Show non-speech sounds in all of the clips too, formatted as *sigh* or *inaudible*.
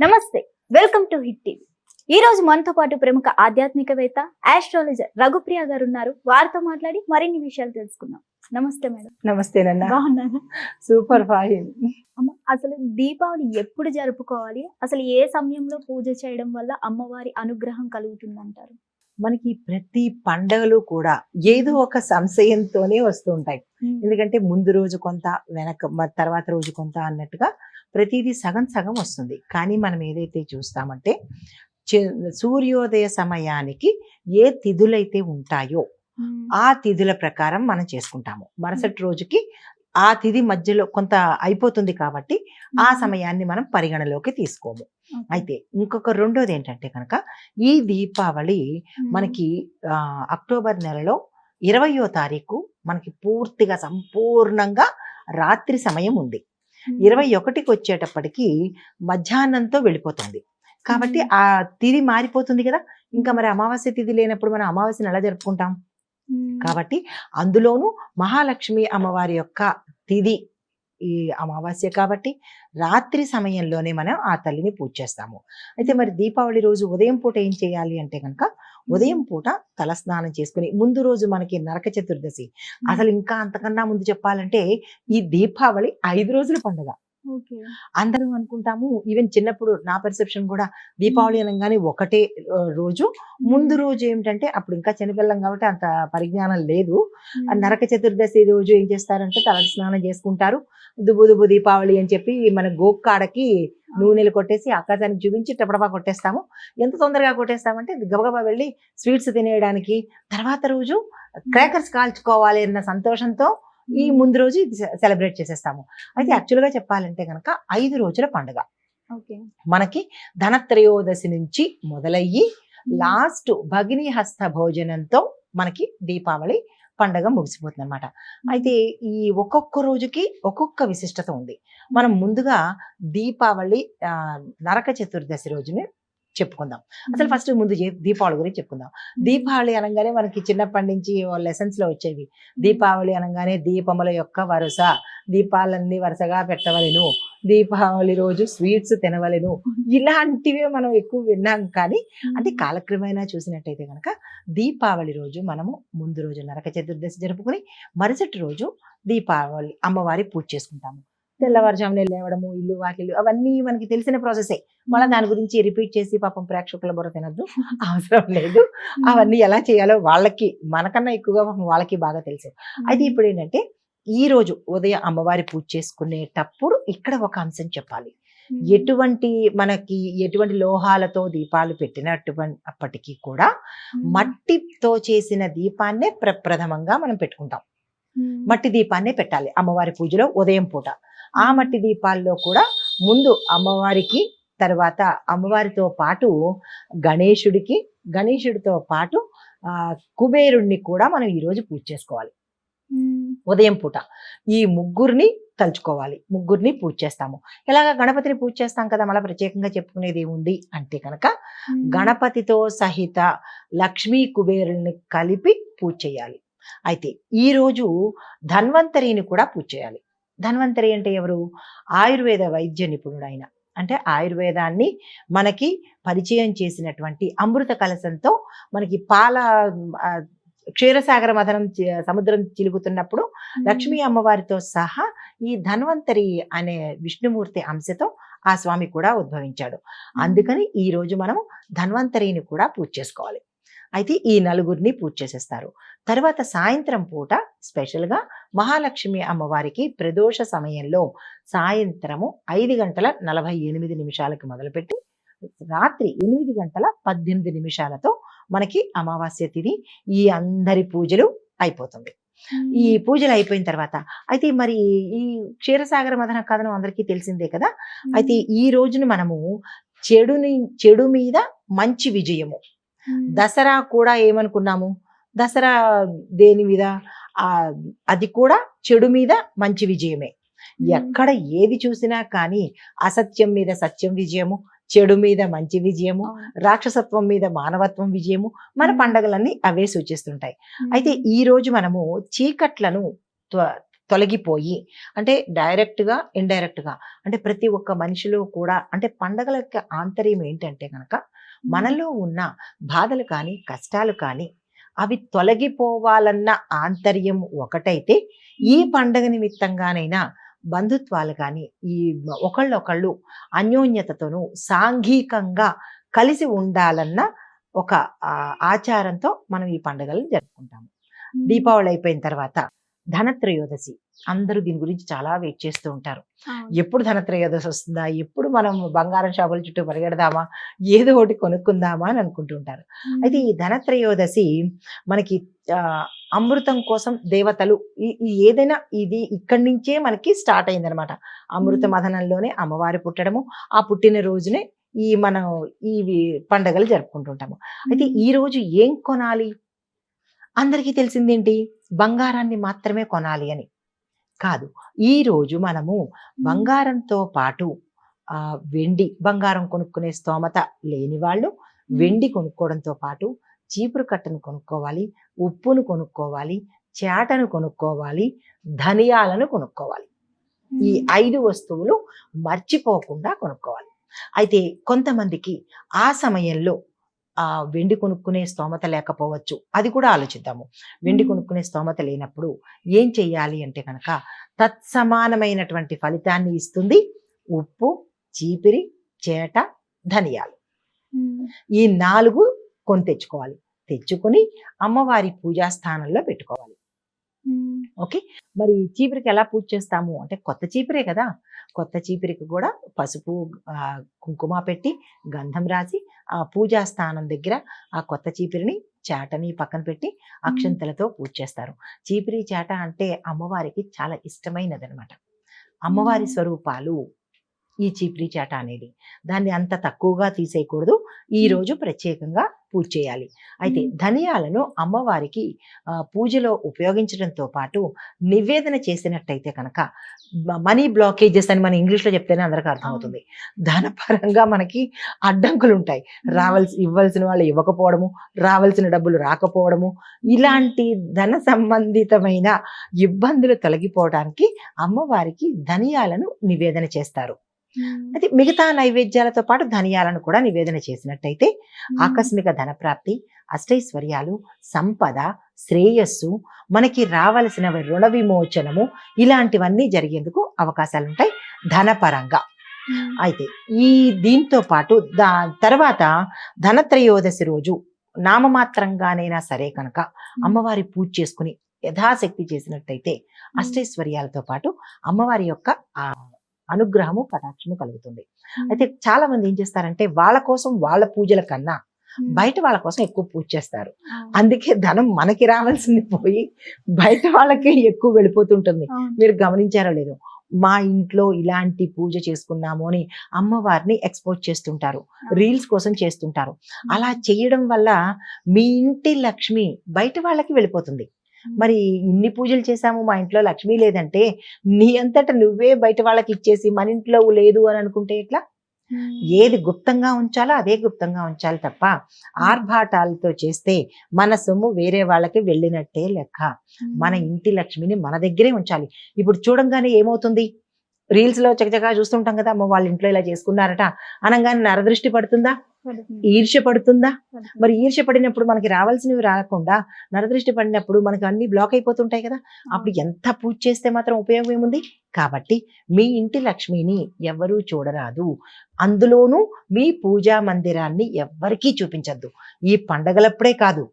నమస్తే welcome to hit TV. ఈ రోజు మనతో పాటు ప్రముఖ ఆధ్యాత్మికవేత్త ఆస్ట్రాలజర్ రఘుప్రియ గారు ఉన్నారు వారితో మాట్లాడి మరిన్ని విషయాలు తెలుసుకుందాం. నమస్తే మేడం. బాగున్నాను సూపర్ ఫైన్. అమ్మ అసలు దీపావళి ఎప్పుడు జరుపుకోవాలి? అసలు ఏ సమయంలో పూజ చేయడం వల్ల అమ్మవారి అనుగ్రహం కలుగుతుందంటారు? మనకి ప్రతి పండగలు కూడా ఏదో ఒక సంశయంతోనే వస్తూ ఉంటాయి. ఎందుకంటే ముందు రోజు కొంత వెనక తర్వాత రోజు కొంత అన్నట్టుగా ప్రతిదీ సగం సగం వస్తుంది. కానీ మనం ఏదైతే చూస్తామంటే సూర్యోదయ సమయానికి ఏ తిథులైతే ఉంటాయో ఆ తిథుల ప్రకారం మనం చేసుకుంటాము. మరుసటి రోజుకి ఆ తిథి మధ్యలో కొంత అయిపోతుంది కాబట్టి ఆ సమయాన్ని మనం పరిగణలోకి తీసుకోము. అయితే ఇంకొక రెండోది ఏంటంటే కనుక ఈ దీపావళి మనకి అక్టోబర్ నెలలో ఇరవయో తారీఖు మనకి పూర్తిగా సంపూర్ణంగా రాత్రి సమయం ఉంది. ఇరవై ఒకటికి వచ్చేటప్పటికి మధ్యాహ్నంతో వెళ్ళిపోతుంది. కాబట్టి ఆ తిథి మారిపోతుంది కదా. ఇంకా మరి అమావాస్య తిథి లేనప్పుడు మనం అమావాస్యను ఎలా జరుపుకుంటాం? కాబట్టి అందులోనూ మహాలక్ష్మి అమ్మవారి యొక్క తిథి ఈ అమావాస్య కాబట్టి రాత్రి సమయంలోనే మనం ఆ తల్లిని పూజ చేస్తాము. అయితే మరి దీపావళి రోజు ఉదయం పూట ఏం చేయాలి అంటే కనుక ఉదయం పూట తలస్నానం చేసుకుని ముందు రోజు మనకి నరక చతుర్దశి. అసలు ఇంకా అంతకన్నా ముందు చెప్పాలంటే ఈ దీపావళి ఐదు రోజుల పండుగ. అందరం అనుకుంటాము ఈవెన్ చిన్నప్పుడు నా పర్సెప్షన్ కూడా దీపావళి అనగానే ఒకటే రోజు. ముందు రోజు ఏమిటంటే అప్పుడు ఇంకా చిన్నపిల్లం కాబట్టి అంత పరిజ్ఞానం లేదు. నరక చతుర్దశి రోజు ఏం చేస్తారంటే తల స్నానం చేసుకుంటారు. దుబ్బు దుబ్బు దీపావళి అని చెప్పి మన గోక్కాడకి నూనెలు కొట్టేసి ఆకాశానికి చూపించి టపటపా కొట్టేస్తాము. ఎంత తొందరగా కొట్టేస్తామంటే గబగబా వెళ్ళి స్వీట్స్ తినేయడానికి. తర్వాత రోజు క్రాకర్స్ కాల్చుకోవాలి అన్న సంతోషంతో ఈ ముందు రోజు ఇది సెలబ్రేట్ చేసేస్తాము. అయితే యాక్చువల్గా చెప్పాలంటే కనుక ఐదు రోజుల పండుగ. ఓకే. మనకి ధనత్రయోదశి నుంచి మొదలయ్యి లాస్ట్ భగిని హస్త భోజనంతో మనకి దీపావళి పండగ ముగిసిపోతుంది అనమాట అయితే ఈ ఒక్కొక్క రోజుకి ఒక్కొక్క విశిష్టత ఉంది. మనం ముందుగా దీపావళి నరక చతుర్దశి రోజుని చెప్పుకుందాం. అసలు ఫస్ట్ ముందు దీపావళి గురించి చెప్పుకుందాం. దీపావళి అనగానే మనకి చిన్నప్పటి నుంచి లెసన్స్లో వచ్చేవి. దీపావళి అనగానే దీపముల యొక్క వరుస దీపాలన్నీ వరుసగా పెట్టవలెను. దీపావళి రోజు స్వీట్స్ తినవలెను. ఇలాంటివే మనం ఎక్కువ విన్నాం కానీ అంటే కాలక్రమేణా చూసినట్టయితే కనుక దీపావళి రోజు మనము ముందు రోజు నరక చతుర్దశి జరుపుకుని మరుసటి రోజు దీపావళి అమ్మవారి పూజ చేసుకుంటాము. తెల్లవారుజామునే లేవడము ఇల్లు వాకిలు అవన్నీ మనకి తెలిసిన ప్రాసెసే. మళ్ళీ దాని గురించి రిపీట్ చేసి పాపం ప్రేక్షకుల బుర్ర తినద్దు. *laughs* అవసరం లేదు. అవన్నీ ఎలా చేయాలో వాళ్ళకి మనకన్నా ఎక్కువగా వాళ్ళకి బాగా తెలుసు. అయితే ఇప్పుడు ఏంటంటే ఈ రోజు ఉదయం అమ్మవారి పూజ చేసుకునేటప్పుడు ఇక్కడ ఒక అంశం చెప్పాలి. ఎటువంటి మనకి ఎటువంటి లోహాలతో దీపాలు పెట్టినటువంటి అప్పటికీ కూడా మట్టితో చేసిన దీపాన్నే ప్రప్రథమంగా మనం పెట్టుకుంటాం. మట్టి దీపాన్నే పెట్టాలి అమ్మవారి పూజలో ఉదయం పూట. ఆ మట్టి దీపాల్లో కూడా ముందు అమ్మవారికి తర్వాత అమ్మవారితో పాటు గణేశుడికి గణేశుడితో పాటు కుబేరుణ్ణి కూడా మనం ఈ రోజు పూజ చేసుకోవాలి. ఉదయం పూట ఈ ముగ్గురిని తలుచుకోవాలి. ముగ్గురిని పూజ చేస్తాము. ఇలాగ గణపతిని పూజ చేస్తాం కదా మళ్ళీ ప్రత్యేకంగా చెప్పుకునేది ఏముంది? అంటే కనుక గణపతితో సహిత లక్ష్మీ కుబేరుల్ని కలిపి పూజ చేయాలి. అయితే ఈ రోజు ధన్వంతరిని కూడా పూజ చేయాలి. ధన్వంతరి అంటే ఎవరు? ఆయుర్వేద వైద్య నిపుణుడు ఆయన అంటే ఆయుర్వేదాన్ని మనకి పరిచయం చేసినటువంటి అమృత కలశంతో మనకి పాల క్షీరసాగర మథనం చి- సముద్రం చిలుగుతున్నప్పుడు లక్ష్మీ అమ్మవారితో సహా ఈ ధన్వంతరి అనే విష్ణుమూర్తి అంశతో ఆ స్వామి కూడా ఉద్భవించాడు. అందుకని ఈ రోజు మనం ధన్వంతరిని కూడా పూజ చేసుకోవాలి. అయితే ఈ నలుగురిని పూజ చేసేస్తారు. తర్వాత సాయంత్రం పూట స్పెషల్గా మహాలక్ష్మి అమ్మవారికి ప్రదోష సమయంలో సాయంత్రము ఐదు గంటల నలభై ఎనిమిది నిమిషాలకు మొదలుపెట్టి రాత్రి ఎనిమిది గంటల పద్దెనిమిది నిమిషాలతో మనకి అమావాస్య తిథి ఈ అందరి పూజలు అయిపోతుంది. ఈ పూజలు అయిపోయిన తర్వాత అయితే మరి ఈ క్షీరసాగర మదన కథనం అందరికీ తెలిసిందే కదా? అయితే ఈ రోజున మనము చెడుని చెడు మీద మంచి విజయము. దసరా కూడా ఏమనుకున్నాము? దసరా దేని మీద? ఆ అది కూడా చెడు మీద మంచి విజయమే. ఎక్కడ ఏది చూసినా కానీ అసత్యం మీద సత్యం విజయము. చెడు మీద మంచి విజయము రాక్షసత్వం మీద మానవత్వం విజయము మన పండగలన్నీ అవే సూచిస్తుంటాయి. అయితే ఈ రోజు మనము చీకట్లను తొలగిపోయి అంటే డైరెక్ట్గా ఇండైరెక్ట్గా అంటే ప్రతి ఒక్క మనిషిలో కూడా అంటే పండగల యొక్క ఆంతర్యం ఏంటంటే కనుక మనలో ఉన్న బాధలు కానీ కష్టాలు కానీ అవి తొలగిపోవాలన్న ఆంతర్యం ఒకటైతే ఈ పండగ నిమిత్తంగానైనా బంధుత్వాలు కానీ ఈ ఒకళ్ళొకళ్ళు అన్యోన్యతతోనూ సాంఘికంగా కలిసి ఉండాలన్న ఒక ఆచారంతో మనం ఈ పండుగలను జరుపుకుంటాము. దీపావళి అయిపోయిన తర్వాత ధనత్రయోదశి. అందరూ దీని గురించి చాలా వెయిట్ చేస్తూ ఉంటారు. ఎప్పుడు ధనత్రయోదశి వస్తుందా? ఎప్పుడు మనం బంగారం షాపుల చుట్టూ పరిగెడదామా? ఏదో ఒకటి కొనుక్కుందామా అని అనుకుంటుంటారు అయితే ఈ ధనత్రయోదశి మనకి అమృతం కోసం దేవతలు ఈ- ఏదైనా ఇది ఇక్కడి నుంచే మనకి స్టార్ట్ అయిందనమాట అమృత. మథనంలోనే అమ్మవారి పుట్టడము ఆ పుట్టిన రోజునే ఈ మనం ఈ పండగలు జరుపుకుంటుంటాము అయితే ఈ రోజు ఏం కొనాలి? అందరికీ తెలిసిందేంటి? బంగారాన్ని మాత్రమే కొనాలి అని. కాదు. ఈ రోజు మనము బంగారంతో పాటు వెండి బంగారం కొనుక్కునే స్తోమత లేని వాళ్ళు వెండి కొనుక్కోవడంతో పాటు చీపురు కట్టను కొనుక్కోవాలి ఉప్పును కొనుక్కోవాలి చేటను కొనుక్కోవాలి ధనియాలను కొనుక్కోవాలి. ఈ ఐదు వస్తువులు మర్చిపోకుండా కొనుక్కోవాలి. అయితే కొంతమందికి ఆ సమయంలో వెండి కొనుక్కునే స్తోమత లేకపోవచ్చు. అది కూడా ఆలోచిద్దాము. వెండి. కొనుక్కునే స్తోమత లేనప్పుడు ఏం చెయ్యాలి అంటే కనుక తత్సమానమైనటువంటి ఫలితాన్ని ఇస్తుంది ఉప్పు చీపిరి చేట ధనియాలు. ఈ నాలుగు కొని తెచ్చుకోవాలి. తెచ్చుకొని అమ్మవారి పూజా స్థానంలో పెట్టుకోవాలి. ఓకే? మరి చీపిరికి ఎలా పూజ చేస్తాము? అంటే కొత్త చీపిరే కదా. కొత్త చీపిరికి కూడా పసుపు కుంకుమ పెట్టి గంధం రాసి ఆ పూజా స్థానం దగ్గర ఆ కొత్త చీపిరిని చాటని పక్కన పెట్టి అక్షంతలతో పూజ చేస్తారు. చీపిరి చాట అంటే అమ్మవారికి చాలా ఇష్టమైనది అనమాట అమ్మవారి మ్మ్. స్వరూపాలు ఈ చీపిరి చాట అనేది. దాన్ని అంత తక్కువగా తీసేయకూడదు. ఈ మ్మ్. రోజు ప్రత్యేకంగా పూజ చేయాలి. అయితే. ధనియాలను అమ్మవారికి పూజలో ఉపయోగించడంతో పాటు నివేదన చేసినట్టయితే కనుక మనీ బ్లాకేజెస్ అని మన ఇంగ్లీష్లో చెప్తేనే అందరికీ అర్థమవుతుంది. ధనపరంగా మనకి అడ్డంకులు ఉంటాయి రావాల్సి ఇవ్వాల్సిన వాళ్ళు ఇవ్వకపోవడము రావాల్సిన డబ్బులు రాకపోవడము ఇలాంటి ధన సంబంధితమైన ఇబ్బందులు తొలగిపోవడానికి అమ్మవారికి ధనియాలను నివేదన చేస్తారు. అయితే మిగతా నైవేద్యాలతో పాటు ధనియాలను కూడా నివేదన చేసినట్టయితే ఆకస్మిక ధనప్రాప్తి అష్టైశ్వర్యాలు సంపద శ్రేయస్సు మనకి రావలసిన రుణ విమోచనము ఇలాంటివన్నీ జరిగేందుకు అవకాశాలు ఉంటాయి ధనపరంగా అయితే ఈ దీంతో పాటు దా తర్వాత ధనత్రయోదశి రోజు నామమాత్రంగానైనా సరే కనుక అమ్మవారి పూజ చేసుకుని యథాశక్తి చేసినట్టయితే అష్టైశ్వర్యాలతో పాటు అమ్మవారి యొక్క ఆ అనుగ్రహము కటాక్షము కలుగుతుంది. అయితే చాలా మంది ఏం చేస్తారంటే వాళ్ళ కోసం వాళ్ళ పూజల కన్నా బయట వాళ్ళ కోసం ఎక్కువ పూజ చేస్తారు. అందుకే ధనం మనకి రావాల్సింది పోయి బయట వాళ్ళకే ఎక్కువ వెళ్ళిపోతుంటుంది. మీరు గమనించారో లేదో మా ఇంట్లో ఇలాంటి పూజ చేసుకున్నాము అని అమ్మవారిని ఎక్స్పోజ్ చేస్తుంటారు. రీల్స్ కోసం చేస్తుంటారు. అలా చేయడం వల్ల మీ ఇంటి లక్ష్మి బయట వాళ్ళకి వెళ్ళిపోతుంది. మరి ఇన్ని పూజలు చేశాము మా ఇంట్లో లక్ష్మి లేదంటే నీ అంతట నువ్వే బయట వాళ్ళకి ఇచ్చేసి మన ఇంట్లో లేదు అని అనుకుంటే ఎట్లా? ఏది గుప్తంగా ఉంచాలో అదే గుప్తంగా ఉంచాలి తప్ప ఆర్భాటాలతో చేస్తే మన సొమ్ము వేరే వాళ్ళకి వెళ్ళినట్టే లెక్క. మన ఇంటి లక్ష్మిని మన దగ్గరే ఉంచాలి. ఇప్పుడు చూడంగానే ఏమవుతుంది? రీల్స్లో చకచకా చూస్తుంటాం కదా అమ్మ వాళ్ళ ఇంట్లో ఇలా చేసుకున్నారట అనగానే నరదృష్టి పడుతుందా? ఈర్ష్య పడుతుందా? మరి ఈర్ష్య పడినప్పుడు మనకి రావాల్సినవి రాకుండా నరదృష్టి పడినప్పుడు మనకి అన్ని బ్లాక్ అయిపోతుంటాయి కదా అప్పుడు ఎంత పూజ చేస్తే మాత్రం ఉపయోగం ఏముంది? కాబట్టి మీ ఇంటి లక్ష్మిని ఎవ్వరూ చూడరాదు. అందులోనూ మీ పూజా మందిరాన్ని ఎవ్వరికీ చూపించద్దు. ఈ పండగలప్పుడే కాదు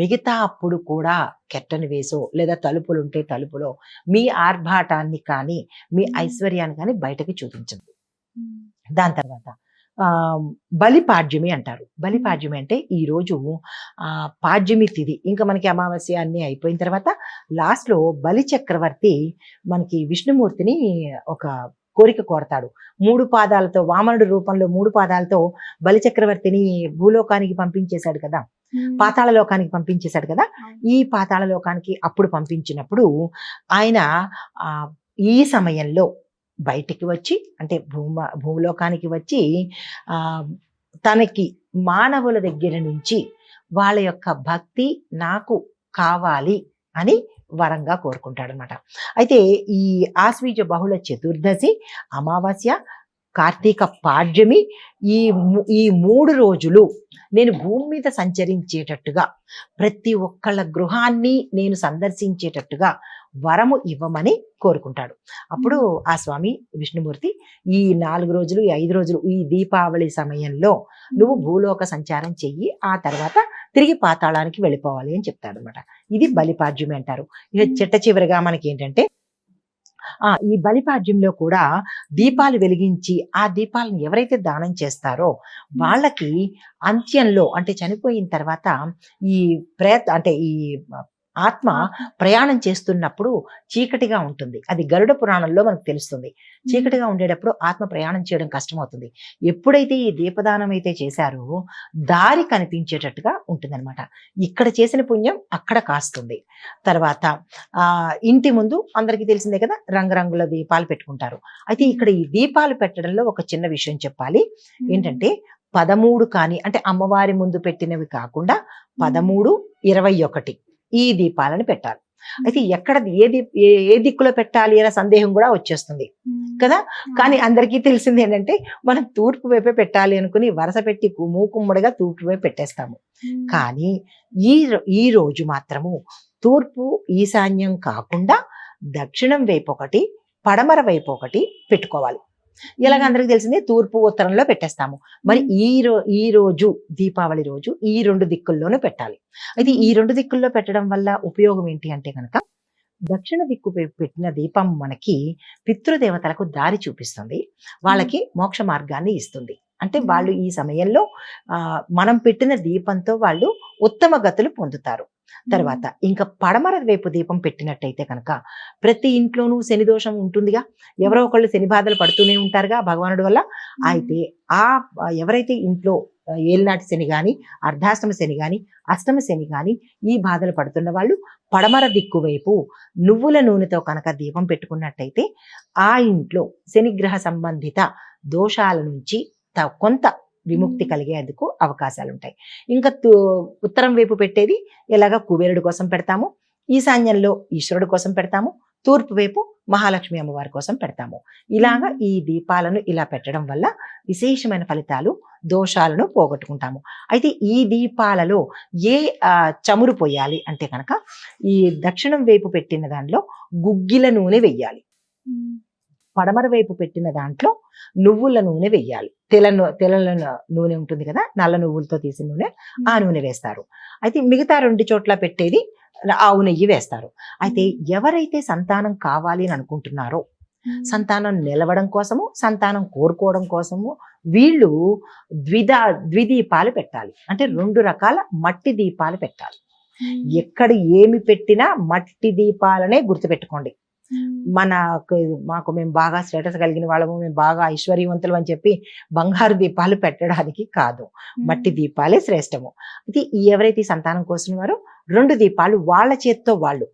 మిగతా అప్పుడు కూడా కెట్టని వేసో లేదా తలుపులు ఉంటే తలుపులో మీ ఆర్భాటాన్ని కానీ మీ ఐశ్వర్యాన్ని కానీ బయటకి చూపించదు దాని తర్వాత ఆ బలి పాడ్యమి అంటారు. బలి పాడ్యమి అంటే ఈ రోజు ఆ పాడ్యమి తిథి ఇంకా మనకి అమావాస్య అన్ని అయిపోయిన తర్వాత లాస్ట్లో బలి చక్రవర్తి మనకి విష్ణుమూర్తిని ఒక కోరిక కోరతాడు. మూడు పాదాలతో వామనుడు రూపంలో మూడు పాదాలతో బలి చక్రవర్తిని భూలోకానికి పంపించేశాడు కదా. పాతాళ లోకానికి పంపించేశాడు కదా? ఈ పాతాళ లోకానికి అప్పుడు పంపించినప్పుడు ఆయన ఆ ఈ సమయంలో బయటికి వచ్చి అంటే భూమ భూలోకానికి వచ్చి ఆ తనకి మానవుల దగ్గర నుంచి వాళ్ళ యొక్క భక్తి నాకు కావాలి అని వరంగా కోరుకుంటాడనమాట అయితే ఈ ఆశ్వీజ బహుళ చతుర్దశి అమావాస్య కార్తీక పాడ్యమి ఈ ఈ మూడు రోజులు నేను భూమి మీద సంచరించేటట్టుగా ప్రతి ఒక్కళ్ళ గృహాన్ని నేను సందర్శించేటట్టుగా వరము ఇవ్వమని కోరుకుంటాడు. అప్పుడు ఆ స్వామి విష్ణుమూర్తి ఈ నాలుగు రోజులు ఈ ఐదు రోజులు ఈ దీపావళి సమయంలో నువ్వు భూలోక సంచారం చెయ్యి ఆ తర్వాత తిరిగి పాతాళానికి వెళ్ళిపోవాలి అని చెప్తాడు అనమాట ఇది బలిపాడ్యమి అంటారు. ఇక చిట్ట చివరిగా మనకి ఏంటంటే ఈ బలిపాడ్యంలో కూడా దీపాలు వెలిగించి ఆ దీపాలను ఎవరైతే దానం చేస్తారో వాళ్ళకి అంత్యంలో అంటే చనిపోయిన తర్వాత ఈ ప్రేత అంటే ఈ ఆత్మ ప్రయాణం చేస్తున్నప్పుడు చీకటిగా ఉంటుంది. అది గరుడ పురాణంలో మనకు తెలుస్తుంది. చీకటిగా ఉండేటప్పుడు ఆత్మ ప్రయాణం చేయడం కష్టమవుతుంది. ఎప్పుడైతే ఈ దీపదానం అయితే చేశారో దారి కనిపించేటట్టుగా ఉంటుందన్నమాట. ఇక్కడ చేసిన పుణ్యం అక్కడ కాస్తుంది. తర్వాత ఆ ఇంటి ముందు అందరికీ తెలిసిందే కదా రంగురంగుల దీపాలు పెట్టుకుంటారు. అయితే ఇక్కడ ఈ దీపాలు పెట్టడంలో ఒక చిన్న విషయం చెప్పాలి. ఏంటంటే పదమూడు కానీ అంటే అమ్మవారి ముందు పెట్టినవి కాకుండా పదమూడు ఇరవై ఒకటి. ఈ దీపాలను పెట్టాలి. అయితే ఎక్కడ ఏ ఏ- దిక్కులో పెట్టాలి అనే సందేహం కూడా వచ్చేస్తుంది. కదా? కానీ అందరికీ తెలిసింది ఏంటంటే మనం తూర్పు వైపే పెట్టాలి అనుకుని వరుస పెట్టి మూకుమ్మడిగా తూర్పు వైపు పెట్టేస్తాము. కానీ ఈ ఈ రోజు మాత్రము తూర్పు ఈశాన్యం కాకుండా దక్షిణం వైపు ఒకటి పడమర వైపు ఒకటి పెట్టుకోవాలి. ఇలాగ అందరికి తెలిసిందే తూర్పు ఉత్తరంలో పెట్టేస్తాము. మరి ఈ రో ఈ రోజు దీపావళి రోజు ఈ రెండు దిక్కుల్లోనూ పెట్టాలి. అయితే ఈ రెండు దిక్కుల్లో పెట్టడం వల్ల ఉపయోగం ఏంటి అంటే కనుక దక్షిణ దిక్కు పెట్టిన దీపం మనకి పితృదేవతలకు దారి చూపిస్తుంది. వాళ్ళకి మోక్ష మార్గాన్ని ఇస్తుంది. అంటే వాళ్ళు ఈ సమయంలో మనం పెట్టిన దీపంతో వాళ్ళు ఉత్తమ గతులు పొందుతారు. తర్వాత ఇంకా పడమర వైపు దీపం పెట్టినట్టయితే కనుక ప్రతి ఇంట్లోనూ శని దోషం ఉంటుందిగా. ఎవరో ఒకళ్ళు శని బాధలు పడుతూనే ఉంటారుగా భగవానుడి వల్ల. అయితే ఆ ఎవరైతే ఇంట్లో ఏలినాటి శని గాని అర్ధాష్టమ శని గాని అష్టమ శని గాని ఈ బాధలు పడుతున్న వాళ్ళు పడమర దిక్కు వైపు నువ్వుల నూనెతో కనుక దీపం పెట్టుకున్నట్టయితే ఆ ఇంట్లో శనిగ్రహ సంబంధిత దోషాల నుంచి కొంత విముక్తి కలిగేందుకు అవకాశాలు ఉంటాయి ఇంకా ఉత్తరం వైపు పెట్టేది ఎలాగ కుబేరుడి కోసం పెడతాము ఈశాన్యంలో ఈశ్వరుడు కోసం పెడతాము తూర్పు వైపు మహాలక్ష్మి అమ్మవారి కోసం పెడతాము. ఇలాగా ఈ దీపాలను ఇలా పెట్టడం వల్ల విశేషమైన ఫలితాలు దోషాలను పోగొట్టుకుంటాము. అయితే ఈ దీపాలలో ఏ చమురు పోయాలి అంటే కనుక ఈ దక్షిణం వైపు పెట్టిన దాంట్లో గుగ్గిల నూనె వెయ్యాలి. పడమర వైపు పెట్టిన దాంట్లో నువ్వుల నూనె వెయ్యాలి. తెల్ల ను- నూనె ఉంటుంది కదా నల్ల నువ్వులతో తీసిన నూనె ఆ నూనె వేస్తారు. అయితే మిగతా రెండు చోట్ల పెట్టేది ఆవు నెయ్యి వేస్తారు. అయితే ఎవరైతే సంతానం కావాలి అని అనుకుంటున్నారో సంతానం నిలవడం కోసము సంతానం కోరుకోవడం కోసము వీళ్ళు ద్విధ ద్విదీపాలు పెట్టాలి. అంటే రెండు రకాల మట్టి దీపాలు పెట్టాలి. ఎక్కడ ఏమి పెట్టినా మట్టి దీపాలనే గుర్తుపెట్టుకోండి. మనకు మాకు మేము బాగా స్టేటస్ కలిగిన వాళ్ళము మేము బాగా ఐశ్వర్యవంతులు అని చెప్పి బంగారు దీపాలు పెట్టడానికి కాదు. మట్టి దీపాలే శ్రేష్టము. ఇది ఎవరైతే సంతానం కోసం వారో రెండు దీపాలు వాళ్ళ చేత్తో వాళ్ళు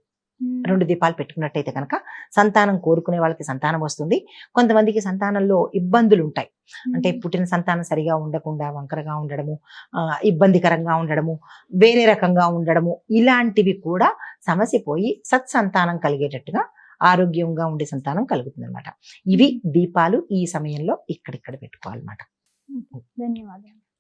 రెండు దీపాలు పెట్టుకున్నట్టయితే కనుక సంతానం కోరుకునే వాళ్ళకి సంతానం వస్తుంది. కొంతమందికి సంతానంలో ఇబ్బందులు ఉంటాయి. అంటే పుట్టిన సంతానం సరిగా ఉండకుండా వంకరగా ఉండడము ఆ, ఇబ్బందికరంగా ఉండడము వేరే రకంగా ఉండడము ఇలాంటివి కూడా సమస్య పోయి సత్సంతానం కలిగేటట్టుగా ఆరోగ్యంగా ఉండే సంతానం కలుగుతుంది అనమాట ఇవి దీపాలు ఈ సమయంలో ఇక్కడిక్కడ పెట్టుకోవాలన్నమాట. ధన్యవాదాలు.